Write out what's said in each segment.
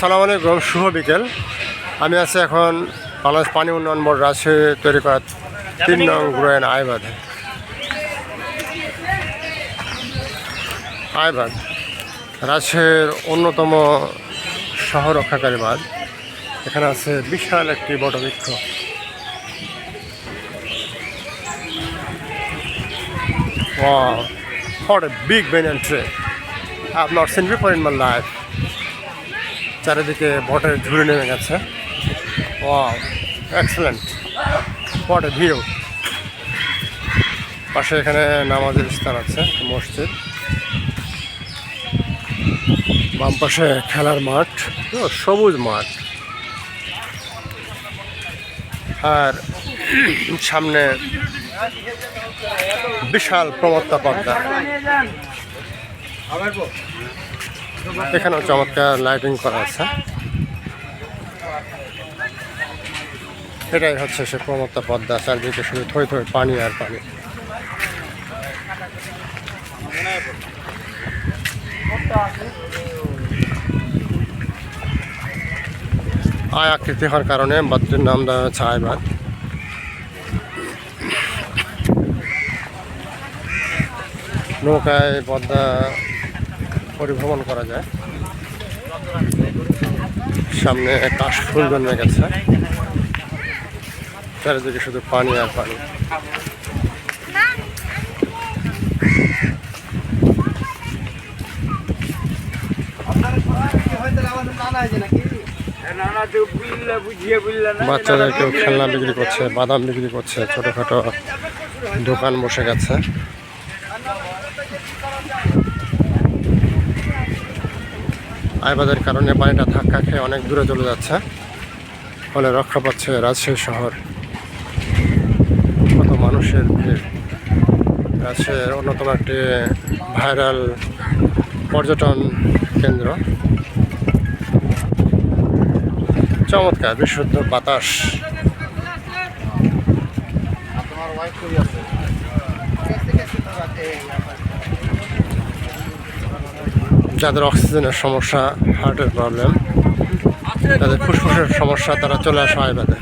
আসসালামু আলাইকুম শুভ বিকেল আমি আছি এখন বাংলাদেশ পানি উন্নয়ন বোর্ড রাজশাহী তৈরি করা তিন নং গ্রোয়েন আইবাঁধে আয়বাদ রাজশাহীর অন্যতম শহর রক্ষাকারী বাঁধ এখানে আছে বিশাল একটি বটবৃক্ষ Wow, what a big banyan tree. I have not life. চারিদিকে বটের ঝুড়ি নেমে গেছে। এক্সেলেন্ট এ ভিউ পাশে এখানে নামাজের স্থান আছে, মসজিদ। বাম পাশে খেলার মাঠ সবুজ মাঠ। আর সামনে বিশাল প্রমত্তা পর্দা। এখানেও চমৎকার লাইটিং করা আছে। এটাই হচ্ছে সে প্রমত্তা পদ্মা, চারদিকে শুধু থই থই পানি আর পানি। আয় আকৃতি হওয়ার কারণে বাদটির নাম দেওয়া হচ্ছে আয়বাদ নৌকায় পদ্মা পরিভ্রমণ করা যায়। সামনে কাশ ফুল জন্মে গেছে। চারিদিকে শুধু পানি আর পানি। বাচ্চারা কেউ খেলনা বিক্রি করছে, বাদাম বিক্রি করছে, ছোটোখাটো দোকান বসে গেছে। আইবাদের কারণে পানিটা ধাক্কা খেয়ে অনেক দূরে চলে যাচ্ছে, ফলে রক্ষা পাচ্ছে রাজশাহী শহর। কত মানুষের ভিড়। রাজশাহীর অন্যতম একটি ভাইরাল পর্যটন কেন্দ্র। চমৎকার, বিশুদ্ধ বাতাস। যাদের অক্সিজেনের সমস্যা, হার্টের প্রবলেম তাদের ফুসফুসের সমস্যা, তারা চলে আসা হয় বাদে।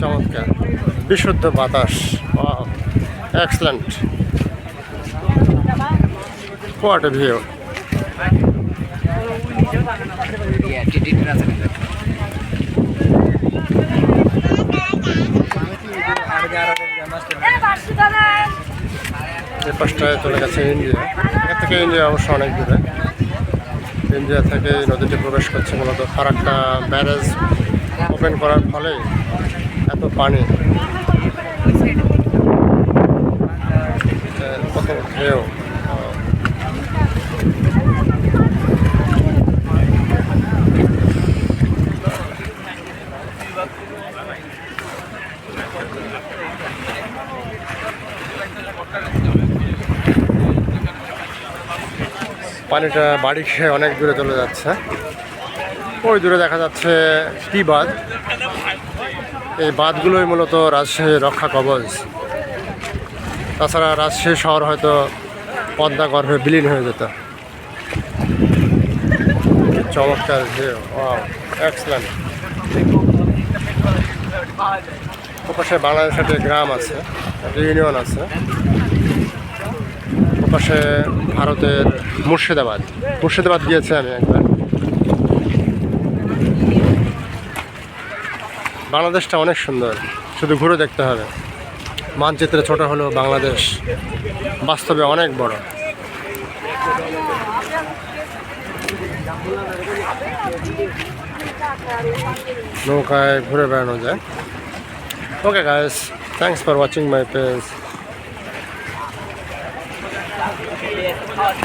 চমৎকার। বিশুদ্ধ বাতাস। এক্সেলেন্ট হোয়াট এ ভিউ এই পাশটায় চলে গেছে ইন্ডিয়া, এর থেকে ইন্ডিয়া অবশ্য অনেক দূরে। ইন্ডিয়া থেকে নদীটি প্রবেশ করছে মূলত ফারাক্কা ব্যারেজ ওপেন করার ফলে এত পানি। কত ঢেউ। পানিটা বাড়ি খেয়ে অনেক দূরে চলে যাচ্ছে। ওই দূরে দেখা যাচ্ছে টি বাঁধ। এই বাঁধগুলোই মূলত রাজশাহী রক্ষা কবচ। তাছাড়া রাজশাহী শহর হয়তো পদ্মা গর্ভে বিলীন হয়ে যেত। চমৎকার ওপাশে বাংলাদেশের একটি গ্রাম আছে, একটা ইউনিয়ন আছে। ওপাশে ভারতের মুর্শিদাবাদ। মুর্শিদাবাদ গিয়েছে আমি একবার। বাংলাদেশটা অনেক সুন্দর, শুধু ঘুরে দেখতে হবে। মানচিত্রে ছোট হলেও বাংলাদেশ বাস্তবে অনেক বড়। নৌকায় ঘুরে বেড়ানো যায়। Okay guys thanks for watching my page it.